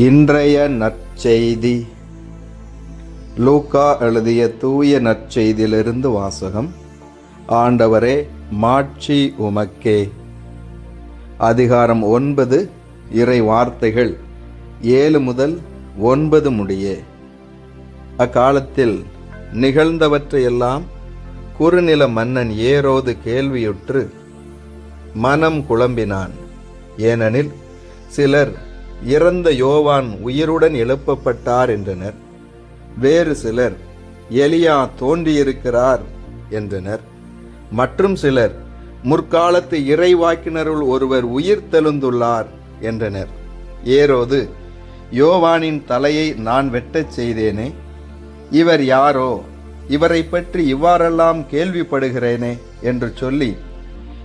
இன்றைய நற்செய்தி. லூக்கா எழுதிய தூய நற்செய்தியிலிருந்து வாசகம். ஆண்டவரே மாட்சி உமக்கே. அதிகாரம் ஒன்பது இறை வார்த்தைகள். ஏழு முதல் ஒன்பது முடியே. அக்காலத்தில் நிகழ்ந்தவற்றையெல்லாம் குறுநில மன்னன் ஏரோது கேள்வியுற்று மனம் குழம்பினான். ஏனெனில் சிலர் இறந்த யோவான் உயிருடன் எழுப்பப்பட்டார் என்றனர். வேறு சிலர் எலியா தோன்றியிருக்கிறார் என்றனர். மற்றும் சிலர் முற்காலத்து இறைவாக்கினருள் ஒருவர் உயிர் தெழுந்துள்ளார் என்றனர். ஏரோது யோவானின் தலையை நான் வெட்டச் செய்தேனே? இவர் யாரோ? இவரை பற்றி இவ்வாறெல்லாம் கேள்விப்படுகிறேனே? என்று சொல்லி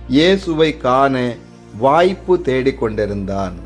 இயேசுவை காண வாய்ப்பு தேடிக்கொண்டிருந்தான்.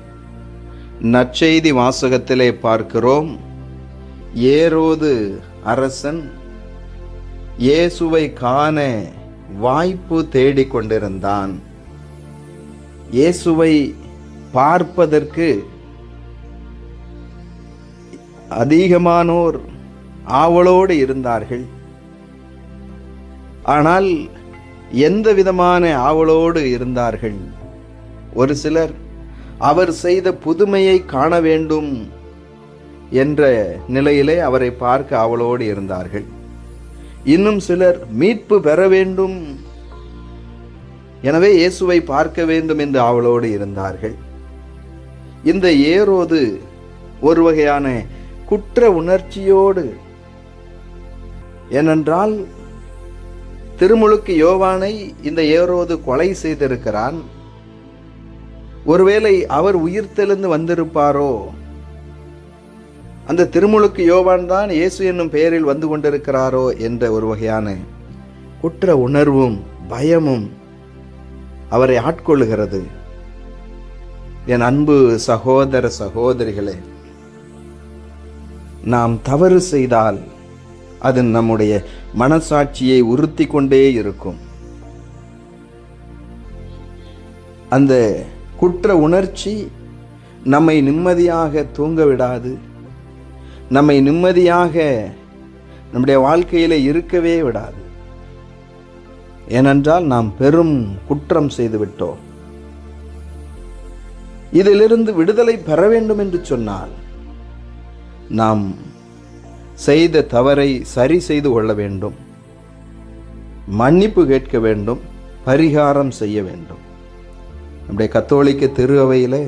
நற்செய்தி வாசகத்திலே பார்க்கிறோம். ஏரோது அரசன் இயேசுவை காண வாய்ப்பு தேடிக்கொண்டிருந்தான் இயேசுவை பார்ப்பதற்கு அதிகமானோர் ஆவலோடு இருந்தார்கள். ஆனால் எந்த விதமான ஆவலோடு இருந்தார்கள்? ஒரு சிலர் அவர் செய்த புதுமையை காண வேண்டும் என்ற நிலையிலே அவரை பார்க்க அவளோடு இருந்தார்கள். இன்னும் சிலர் மீட்பு பெற வேண்டும். எனவே இயேசுவை பார்க்க வேண்டும் என்று ஆவலோடு இருந்தார்கள். இந்த ஏரோது ஒரு வகையான குற்ற உணர்ச்சியோடு ஏனென்றால் திருமுழுக்கு யோவானை இந்த ஏரோது கொலை செய்திருக்கிறான். ஒருவேளை அவர் உயிர் தெளிந்து வந்திருப்பாரோ? அந்த திருமுழுக்கு யோவான் தான் இயேசு என்னும் பெயரில் வந்து கொண்டிருக்கிறாரோ என்ற ஒரு வகையான குற்ற உணர்வும் பயமும் அவரை ஆட்கொள்ளுகிறது. என் அன்பு சகோதர சகோதரிகளே நாம் தவறு செய்தால் அது நம்முடைய மனசாட்சியை உறுத்தி கொண்டே இருக்கும். அந்த குற்ற உணர்ச்சி நம்மை நிம்மதியாக தூங்க விடாது நம்மை நிம்மதியாக நம்முடைய வாழ்க்கையில் இருக்கவே விடாது. ஏனென்றால் நாம் பெரும் குற்றம் செய்துவிட்டோம். இதிலிருந்து விடுதலை பெற வேண்டும் என்று சொன்னால் நாம் செய்த தவறை சரி செய்து கொள்ள வேண்டும். மன்னிப்பு கேட்க வேண்டும். பரிகாரம் செய்ய வேண்டும். நம்முடைய கத்தோலிக்க திரு அவையில்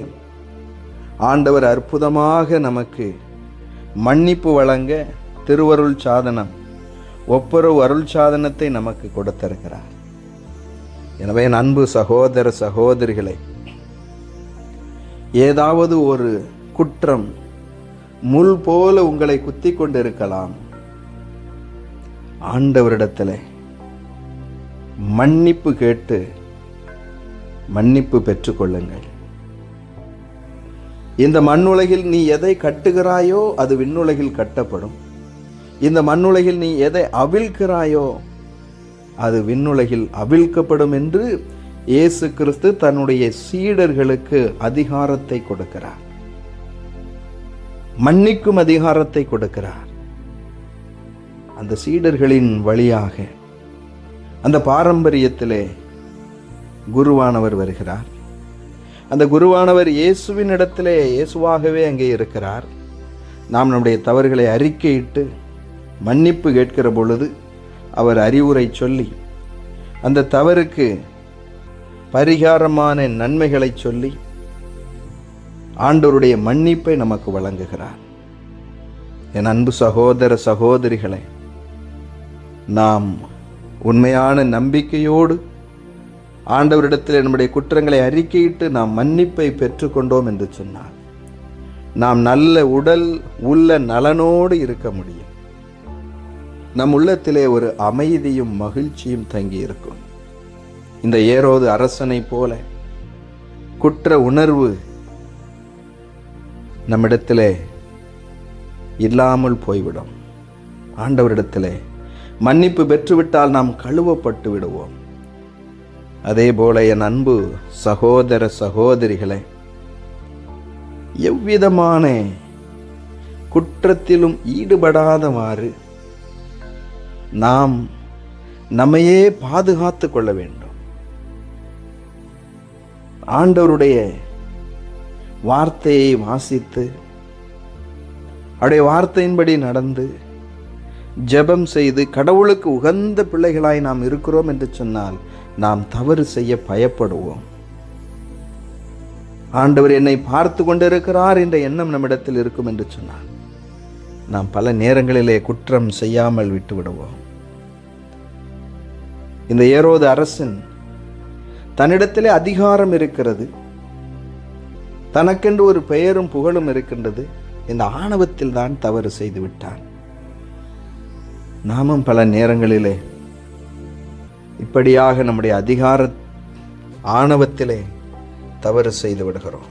ஆண்டவர் அற்புதமாக நமக்கு மன்னிப்பு வழங்க திருவருள் சாதனம் ஒப்புரவு அருள் சாதனத்தை நமக்கு கொடுத்திருக்கிறார். எனவே அன்பு சகோதர சகோதரிகளை ஏதாவது ஒரு குற்றம் முள் போல உங்களை குத்தி கொண்டிருக்கலாம். ஆண்டவரிடத்தில் மன்னிப்பு கேட்டு மன்னிப்பு பெற்றுக்கொள்ளுங்கள். இந்த மண்ணுலகில் நீ எதை கட்டுகிறாயோ அது விண்ணுலகில் கட்டப்படும். இந்த மண்ணுலகில் நீ எதை அவிழ்க்கிறாயோ அது விண்ணுலகில் அவிழ்க்கப்படும் என்று இயேசு கிறிஸ்து தன்னுடைய சீடர்களுக்கு அதிகாரத்தை கொடுக்கிறார். மன்னிக்கும் அதிகாரத்தை கொடுக்கிறார். அந்த சீடர்களின் வழியாக அந்த பாரம்பரியத்திலே குருவானவர் வருகிறார். அந்த குருவானவர் இயேசுவின் இடத்திலே இயேசுவாகவே அங்கே இருக்கிறார். நாம் நம்முடைய தவறுகளை அறிக்கையிட்டு மன்னிப்பு கேட்கிற பொழுது அவர் அறிவுரை சொல்லி அந்த தவறுக்கு பரிகாரமான நன்மைகளை சொல்லி ஆண்டோருடைய மன்னிப்பை நமக்கு வழங்குகிறார். என் அன்பு சகோதர சகோதரிகளை நாம் உண்மையான நம்பிக்கையோடு ஆண்டவரிடத்தில் நம்முடைய குற்றங்களை அறிக்கையிட்டு நாம் மன்னிப்பை பெற்றுக்கொண்டோம் என்று சொன்னார் நாம் நல்ல உடல் உள்ள நலனோடு இருக்க முடியும். நம் உள்ளத்திலே ஒரு அமைதியும் மகிழ்ச்சியும் தங்கி இருக்கும். இந்த ஏரோது அரசனை போல குற்ற உணர்வு நம்மிடத்திலே இல்லாமல் போய்விடும். ஆண்டவரிடத்திலே மன்னிப்பு பெற்றுவிட்டால் நாம் கழுவப்பட்டு விடுவோம். அதே போல என் அன்பு சகோதர சகோதரிகளை எவ்விதமான குற்றத்திலும் ஈடுபடாதவாறு நாம் நம்மையே பாதுகாத்து கொள்ள வேண்டும். ஆண்டவருடைய வார்த்தையை வாசித்து அவருடைய வார்த்தையின்படி நடந்து ஜெபம் செய்து கடவுளுக்கு உகந்த பிள்ளைகளாய் நாம் இருக்கிறோம் என்று சொன்னால் நாம் தவறு செய்ய பயப்படுவோம். ஆண்டவர் என்னை பார்த்து கொண்டிருக்கிறார் என்ற எண்ணம் நம்மிடத்தில் இருக்கும் என்று சொன்னார். நாம் பல நேரங்களிலே குற்றம் செய்யாமல் விட்டுவிடுவோம். இந்த ஏரோது அரசன் தன்னிடத்திலே அதிகாரம் இருக்கிறது. தனக்கென்று ஒரு பெயரும் புகழும் இருக்கின்றது. இந்த ஆணவத்தில் தான் தவறு செய்து விட்டான். நாமும் பல நேரங்களிலே இப்படியாக நம்முடைய அதிகார ஆணவத்திலே தவறு செய்து விடுகிறோம்.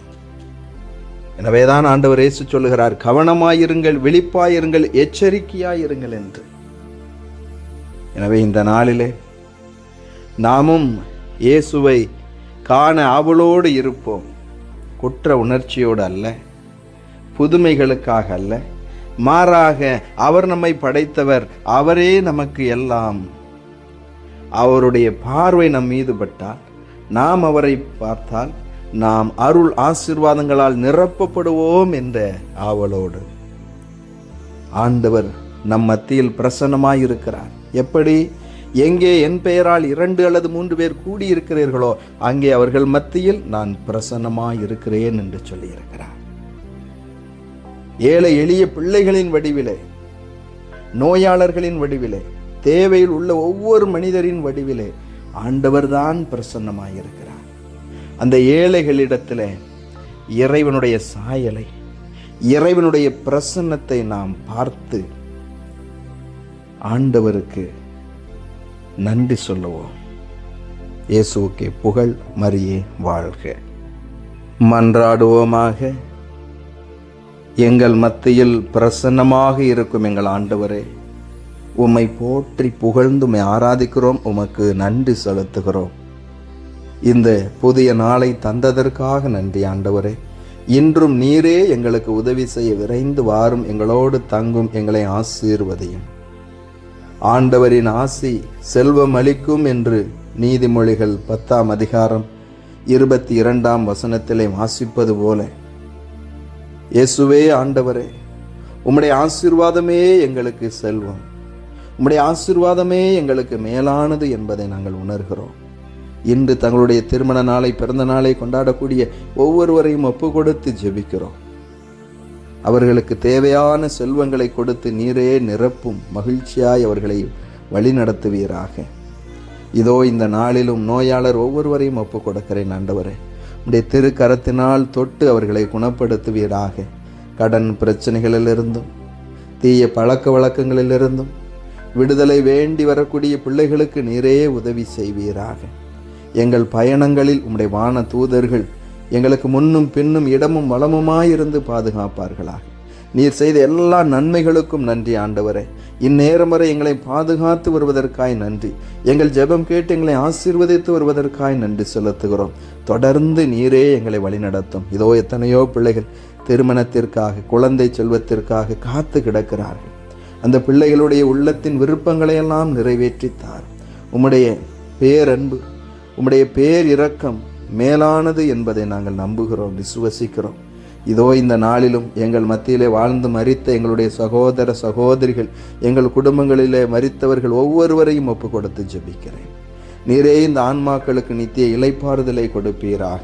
எனவேதான் ஆண்டவர் இயேசு சொல்லுகிறார் கவனமாயிருங்கள் விழிப்பாயிருங்கள் எச்சரிக்கையாயிருங்கள் என்று. எனவே இந்த நாளிலே நாமும் இயேசுவை காண ஆவலோடு இருப்போம். குற்ற உணர்ச்சியோடு அல்ல புதுமைகளுக்காக அல்ல. மாறாக அவர் நம்மை படைத்தவர் அவரே நமக்கு எல்லாம் அவருடைய பார்வை நம் மீது பட்டால் நாம் அவரை பார்த்தால் நாம் அருள் ஆசீர்வாதங்களால் நிரப்பப்படுவோம் என்ற ஆவலோடு. ஆண்டவர் நம் மத்தியில் பிரசன்னமாயிருக்கிறார். எப்படி? எங்கே என் பெயரால் இரண்டு அல்லது மூன்று பேர் கூடியிருக்கிறீர்களோ அங்கே அவர்கள் மத்தியில் நான் பிரசன்னமாயிருக்கிறேன் என்று சொல்லியிருக்கிறார். ஏழை எளிய பிள்ளைகளின் வடிவிலே நோயாளர்களின் வடிவிலே தேவையில் உள்ள ஒவ்வொரு மனிதரின் வடிவிலே ஆண்டவர்தான் பிரசன்னமாயிருக்கிறார். அந்த ஏழைகளிடத்தில் இறைவனுடைய சாயலை இறைவனுடைய பிரசன்னத்தை நாம் பார்த்து ஆண்டவருக்கு நன்றி சொல்லுவோம். இயேசுக்கே புகழ் மரியே வாழ்க. மன்றாடுவோமாக. எங்கள் மத்தியில் பிரசன்னமாக இருக்கும் எங்கள் ஆண்டவரே. உம்மை போற்றி புகழ்ந்து உம்மை ஆராதிக்கிறோம் உமக்கு நன்றி செலுத்துகிறோம். இந்த புதிய நாளை தந்ததற்காக நன்றி ஆண்டவரே. இன்றும் நீரே எங்களுக்கு உதவி செய்ய விரைந்து வாரும் எங்களோடு தங்கும் எங்களை ஆசீர்வதையும். ஆண்டவரின் ஆசி செல்வம் அளிக்கும் என்று நீதிமொழிகள் பத்தாம் அதிகாரம் இருபத்தி இரண்டாம் வசனத்திலே வாசிப்பது போல. இயேசுவே ஆண்டவரே உம்முடைய ஆசீர்வாதமே எங்களுக்கு செல்வம். உம்முடைய ஆசீர்வாதமே எங்களுக்கு மேலானது என்பதை நாங்கள் உணர்கிறோம். இன்று தங்களுடைய திருமண நாளை பிறந்த நாளை கொண்டாடக்கூடிய ஒவ்வொருவரையும் ஒப்பு கொடுத்து ஜெபிக்கிறோம். அவர்களுக்கு தேவையான செல்வங்களை கொடுத்து நீரே நிரப்பும் மகிழ்ச்சியாய் அவர்களை வழிநடத்துவீராக. இதோ இந்த நாளிலும் நோயாளர் ஒவ்வொருவரையும் ஒப்பு கொடுக்கிறேன் ஆண்டவரே. உடைய திருக்கரத்தினால் தொட்டு அவர்களை குணப்படுத்துவீராக. கடன் பிரச்சனைகளிலிருந்தும் தீய பழக்க வழக்கங்களிலிருந்தும் விடுதலை வேண்டி வரக்கூடிய பிள்ளைகளுக்கு நீரே உதவி செய்வீராக. எங்கள் பயணங்களில் உம்முடைய வான தூதர்கள் எங்களுக்கு முன்னும் பின்னும் இடமும் வளமுமாயிருந்து பாதுகாப்பார்களாக. நீர் செய்த எல்லா நன்மைகளுக்கும் நன்றி ஆண்டவரே. இந்நேரம் வரை எங்களை பாதுகாத்து வருவதற்காய் நன்றி. எங்கள் ஜெபம் கேட்டு எங்களை ஆசீர்வதித்து வருவதற்காய் நன்றி செலுத்துகிறோம். தொடர்ந்து நீரே எங்களை வழிநடத்தும். இதோ எத்தனையோ பிள்ளைகள் திருமணத்திற்காக குழந்தை செல்வத்திற்காக காத்து கிடக்கிறார்கள். அந்த பிள்ளைகளுடைய உள்ளத்தின் விருப்பங்களையெல்லாம் நிறைவேற்றித்தார். உம்முடைய பேரன்பு உம்முடைய பேர் இரக்கம் மேலானது என்பதை நாங்கள் நம்புகிறோம் விசுவசிக்கிறோம். இதோ இந்த நாளிலும் எங்கள் மத்தியிலே வாழ்ந்து மறித்த எங்களுடைய சகோதர சகோதரிகள் எங்கள் குடும்பங்களிலே மறித்தவர்கள் ஒவ்வொருவரையும் ஒப்பு கொடுத்து ஜெபிக்கிறேன். நீரே இந்த ஆன்மாக்களுக்கு நித்திய இலைப்பாறுதலை கொடுப்பீராக.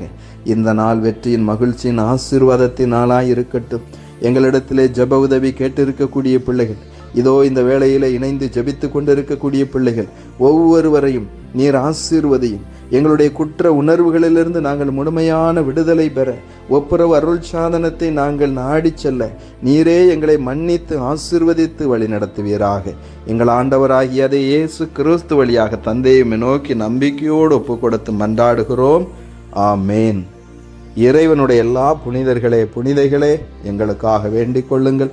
இந்த நாள் வெற்றியின் மகிழ்ச்சியின் ஆசீர்வாதத்தின் நாளாய் இருக்கட்டும் எங்களிடத்திலே ஜெப உதவி கேட்டிருக்கக்கூடிய பிள்ளைகள் இதோ இந்த வேளையில் இணைந்து ஜெபித்து கொண்டிருக்கக்கூடிய பிள்ளைகள் ஒவ்வொருவரையும் நீர் ஆசீர்வதியும். எங்களுடைய குற்ற உணர்வுகளிலிருந்து நாங்கள் முழுமையான விடுதலை பெற ஒப்புரவு அருள் சாதனத்தை நாங்கள் நாடிச் செல்ல நீரே எங்களை மன்னித்து ஆசிர்வதித்து வழி நடத்துவீராக எங்கள் ஆண்டவராகிய அதை இயேசு கிறிஸ்து வழியாக தந்தையை நோக்கி நம்பிக்கையோடு ஒப்பு கொடுத்து மன்றாடுகிறோம். ஆமேன். இறைவனுடைய எல்லா புனிதர்களே புனிதைகளே எங்களுக்காக வேண்டிக் கொள்ளுங்கள்.